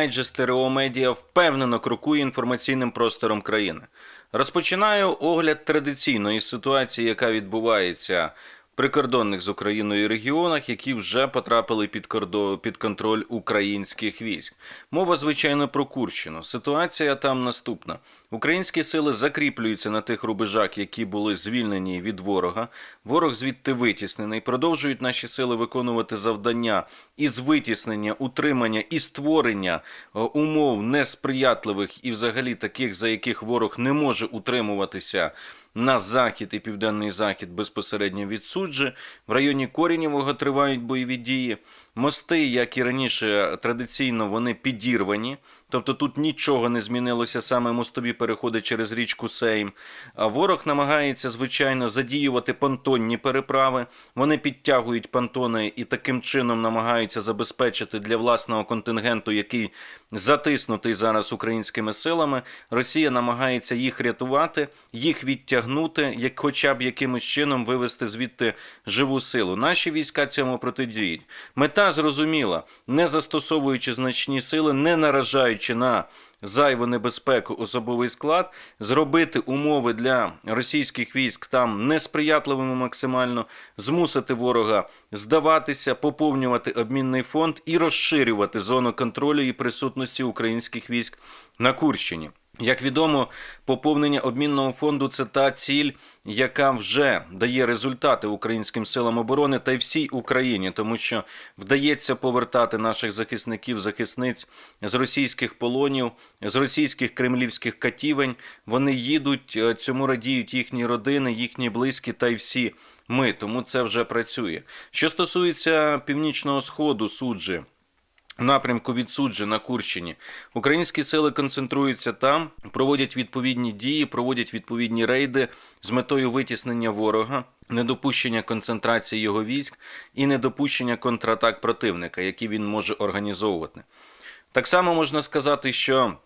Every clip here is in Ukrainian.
Дайджест ТРО Медіа впевнено крокує інформаційним простором країни. Розпочинаю огляд традиційної ситуації, яка відбувається прикордонних з Україною регіонах, які вже потрапили під, кордо... під контроль українських військ. Мова, звичайно, про Курщину. Ситуація там наступна. Українські сили закріплюються на тих рубежах, які були звільнені від ворога. Ворог звідти витіснений. Продовжують наші сили виконувати завдання із витіснення, утримання і створення е, умов несприятливих і, взагалі, таких, за яких ворог не може утримуватися. На захід і південний захід безпосередньо від суджі. В районі Корінєвого тривають бойові дії. Мости, як і раніше, традиційно вони підірвані. Тобто тут нічого не змінилося, саме мостові переходи через річку Сейм. А ворог намагається, звичайно, задіювати понтонні переправи. Вони підтягують понтони і таким чином намагаються забезпечити для власного контингенту, який затиснутий зараз українськими силами. Росія намагається їх рятувати, їх відтягнути, як хоча б якимось чином вивести звідти живу силу. Наші війська цьому протидіють. Мета зрозуміла, не застосовуючи значні сили, не наражаючи на зайву небезпеку особовий склад, зробити умови для російських військ там несприятливими максимально, змусити ворога здаватися, поповнювати обмінний фонд і розширювати зону контролю і присутності українських військ на Курщині. Як відомо, поповнення обмінного фонду це та ціль, яка вже дає результати українським силам оборони та й всій Україні, тому що вдається повертати наших захисників, захисниць з російських полонів, з російських кремлівських катівень. Вони їдуть, е, цьому радіють їхні родини, їхні близькі та й всі ми. Тому це вже працює. Що стосується північного сходу суджі напрямку від на Курщині. Українські сили концентруються там, проводять відповідні дії, проводять відповідні рейди з метою витіснення ворога, недопущення концентрації його військ і недопущення контратак противника, які він може організовувати. Так само можна сказати, що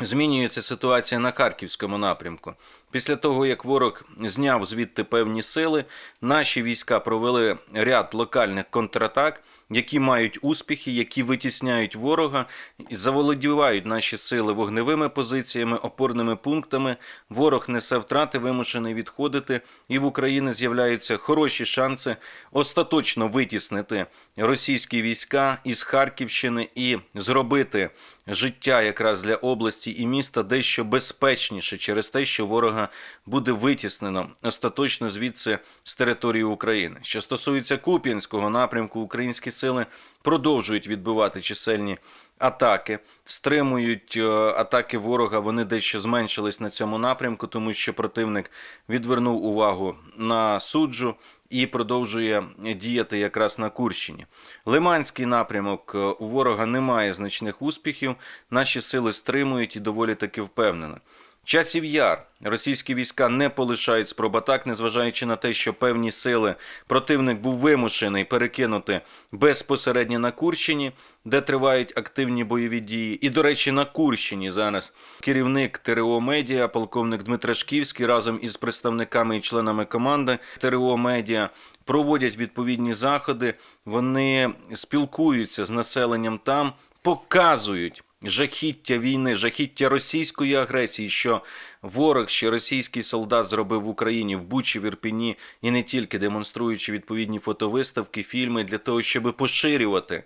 Змінюється ситуація на харківському напрямку. Після того, як ворог зняв звідти певні сили, наші війська провели ряд локальних контратак, які мають успіхи, які витісняють ворога, заволодівають наші сили вогневими позиціями, опорними пунктами. Ворог несе втрати, вимушений відходити, і в Україні з'являються хороші шанси остаточно витіснити російські війська із Харківщини і зробити життя якраз для області і міста дещо безпечніше через те, що ворога буде витіснено остаточно звідси з території України. Що стосується Куп'янського напрямку, українські сили продовжують відбивати чисельні атаки, стримують е, атаки ворога. Вони дещо зменшились на цьому напрямку, тому що противник відвернув увагу на суджу. І продовжує діяти якраз на Курщині. Лиманський напрямок е, у ворога немає значних успіхів. Наші сили стримують і доволі таки впевнено. Часів яр російські війська не полишають спроб атак, незважаючи на те, що певні сили противник був вимушений перекинути безпосередньо на Курщині, де тривають активні бойові дії. І, до речі, на Курщині зараз керівник ТРО Медіа, полковник Дмитрашківський, разом із представниками і членами команди ТРО Медіа проводять відповідні заходи. Вони спілкуються з населенням там, показують жахіття війни, жахіття російської агресії, що ворог, що російський солдат зробив в Україні в Бучі, в Ірпіні і не тільки демонструючи відповідні фотовиставки, фільми для того, щоб поширювати.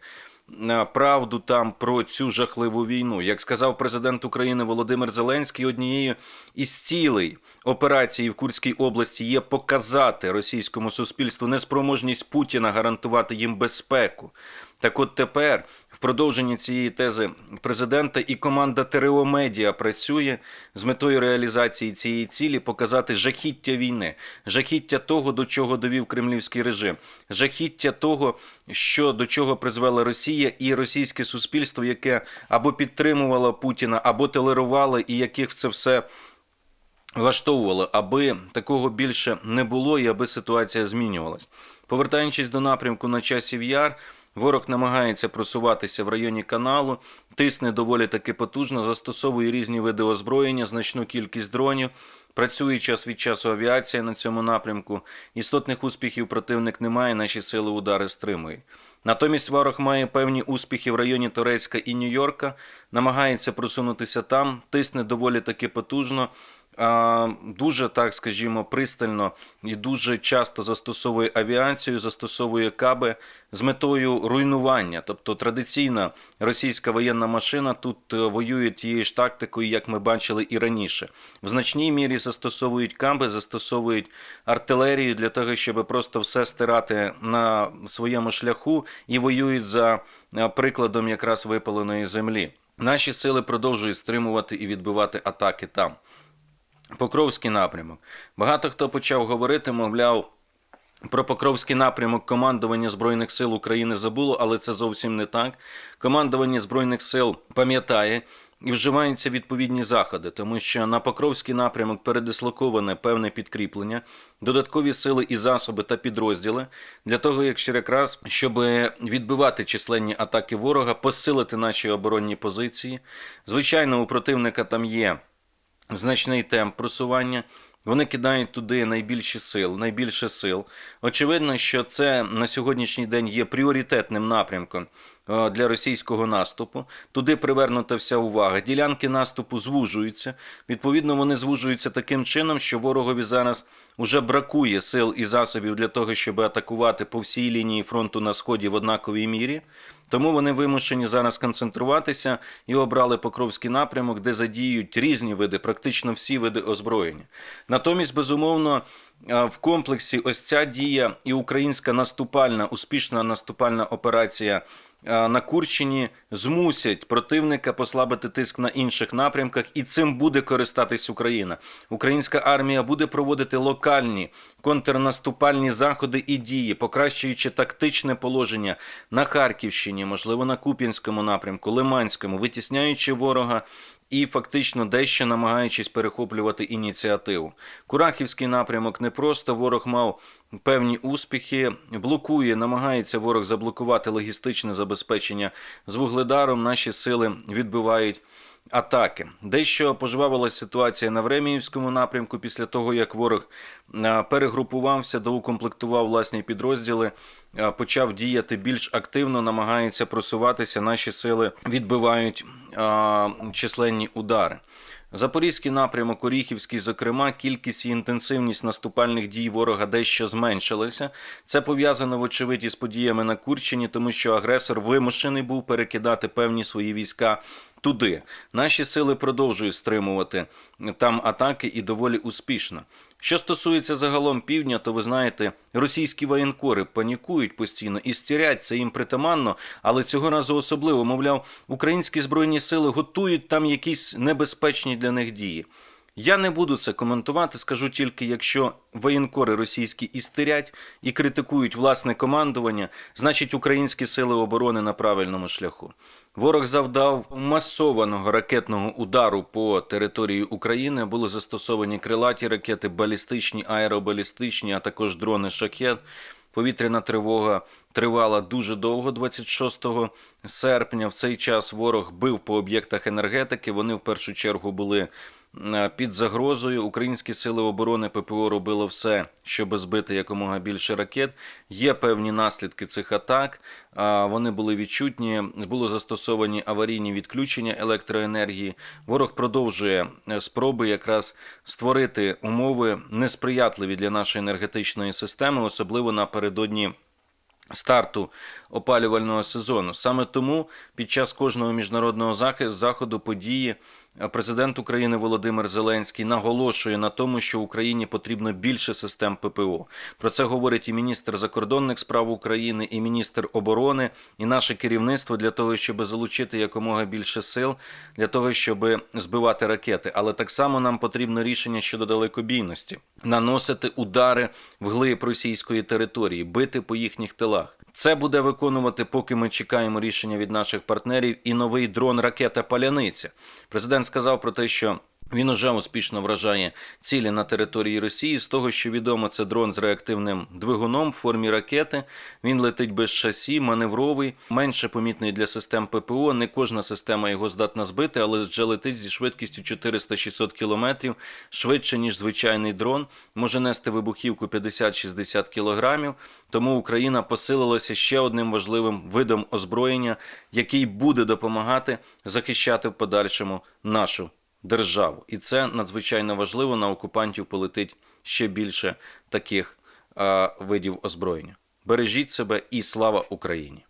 е, Правду там про цю жахливу війну, як сказав президент України Володимир Зеленський, однією із цілей операції в Курській області є показати російському суспільству неспроможність Путіна гарантувати їм безпеку. Так от тепер, в продовженні цієї тези президента і команда ТРО Медіа працює з метою реалізації цієї цілі показати жахіття війни, жахіття того, до чого довів кремлівський режим, жахіття того, що до чого призвела Росія і російське суспільство, яке або підтримувало Путіна, або толерувало, і яких це все влаштовувало, аби такого більше не було і аби ситуація змінювалась. Повертаючись до напрямку на часів яр, ворог намагається просуватися в районі каналу, тисне доволі таки потужно, застосовує різні види озброєння, значну кількість дронів. Працює час від часу авіація на цьому напрямку. Істотних успіхів противник не має, наші сили удари стримують. Натомість ворог має певні успіхи в районі Турецька і Нью-Йорка, намагається просунутися там, тисне доволі таки потужно. Дуже так, скажімо, пристально і дуже часто застосовує авіацію, застосовує каби з метою руйнування. Тобто традиційна російська воєнна машина тут е, воює тією ж тактикою, як ми бачили і раніше. В значній мірі застосовують каби, застосовують артилерію для того, щоб просто все стирати на своєму шляху і воюють за е, прикладом якраз випаленої землі. Наші сили продовжують стримувати і відбивати атаки там. Покровський напрямок. Багато хто почав говорити, мовляв, про Покровський напрямок командування Збройних сил України забуло, але це зовсім не так. Командування Збройних сил пам'ятає і вживаються відповідні заходи, тому що на Покровський напрямок передислоковане певне підкріплення, додаткові сили і засоби та підрозділи для того, якщо якраз щоб відбивати численні атаки ворога, посилити наші оборонні позиції. Звичайно, у противника там є значний темп просування. Вони кидають туди найбільші сил, найбільше сил. Очевидно, що це на сьогоднішній день є пріоритетним напрямком е, для російського наступу. Туди привернута вся увага. Ділянки наступу звужуються. Відповідно, вони звужуються таким чином, що ворогові зараз уже бракує сил і засобів для того, щоб атакувати по всій лінії фронту на сході в однаковій мірі. Тому вони вимушені зараз концентруватися і обрали Покровський напрямок, де задіють різні види, практично всі види озброєння. Натомість, безумовно, е, в комплексі ось ця дія і українська наступальна, успішна наступальна операція на Курщині змусять противника послабити тиск на інших напрямках, і цим буде користатись Україна. Українська армія буде проводити локальні контрнаступальні заходи і дії, покращуючи тактичне положення на Харківщині, можливо, на Куп'янському напрямку, Лиманському, витісняючи ворога. І фактично дещо намагаючись перехоплювати ініціативу. Курахівський напрямок не просто ворог мав певні успіхи, блокує, намагається ворог заблокувати логістичне забезпечення з вугледаром. Наші сили відбивають атаки. Дещо пожвавилася ситуація на Времіївському напрямку після того, як ворог перегрупувався, доукомплектував власні підрозділи, почав діяти більш активно, намагається просуватися. Наші сили відбивають численні удари. Запорізький напрямок, Оріхівський, зокрема, кількість і інтенсивність наступальних дій ворога дещо зменшилася. Це пов'язано, вочевидь, із подіями на Курщині, тому що агресор вимушений був перекидати певні свої війська туди. Наші сили продовжують стримувати там атаки і доволі успішно. Що стосується загалом півдня, то ви знаєте, російські воєнкори панікують постійно і стірять це їм притаманно, але цього разу особливо, мовляв, українські збройні сили готують там якісь небезпечні для них дії. Я не буду це коментувати, скажу тільки, якщо воєнкори російські істерять і критикують власне командування, значить українські сили оборони на правильному шляху. Ворог завдав масованого ракетного удару по території України. Були застосовані крилаті ракети, балістичні, аеробалістичні, а також дрони шахет. Повітряна тривога тривала дуже довго, 26 серпня. В цей час ворог бив по об'єктах енергетики. Вони в першу чергу були під загрозою. Українські сили оборони ППО робило все, щоб збити якомога більше ракет. Є певні наслідки цих атак. Вони були відчутні. Були застосовані аварійні відключення електроенергії. Ворог продовжує е, спроби якраз створити умови несприятливі для нашої енергетичної системи, особливо напередодні. Старту опалювального сезону саме тому під час кожного міжнародного заходу події е, президент України Володимир Зеленський наголошує на тому, що Україні потрібно більше систем ППО. Про це говорить і міністр закордонних справ України, і міністр оборони, і наше керівництво для того, щоб залучити якомога більше сил для того, щоб збивати ракети. Але так само нам потрібно рішення щодо далекобійності, наносити удари вглиб російської території, бити по їхніх тилах. Це буде виконувати, поки ми чекаємо рішення від наших партнерів, і новий дрон ракета Паляниця. Президент сказав про те, що Він уже успішно вражає цілі на території Росії. З того, що відомо, це дрон з реактивним двигуном в формі ракети. Він летить без шасі, маневровий, менше помітний для систем ППО. Не кожна система його здатна збити, але вже летить зі швидкістю 400-600 км, швидше ніж звичайний дрон. Може нести вибухівку 50-60 кг. Тому Україна посилилася ще одним важливим видом озброєння, який буде допомагати захищати в подальшому нашу державу. І це надзвичайно важливо. На окупантів полетить ще більше таких видів озброєння. Бережіть себе і слава Україні!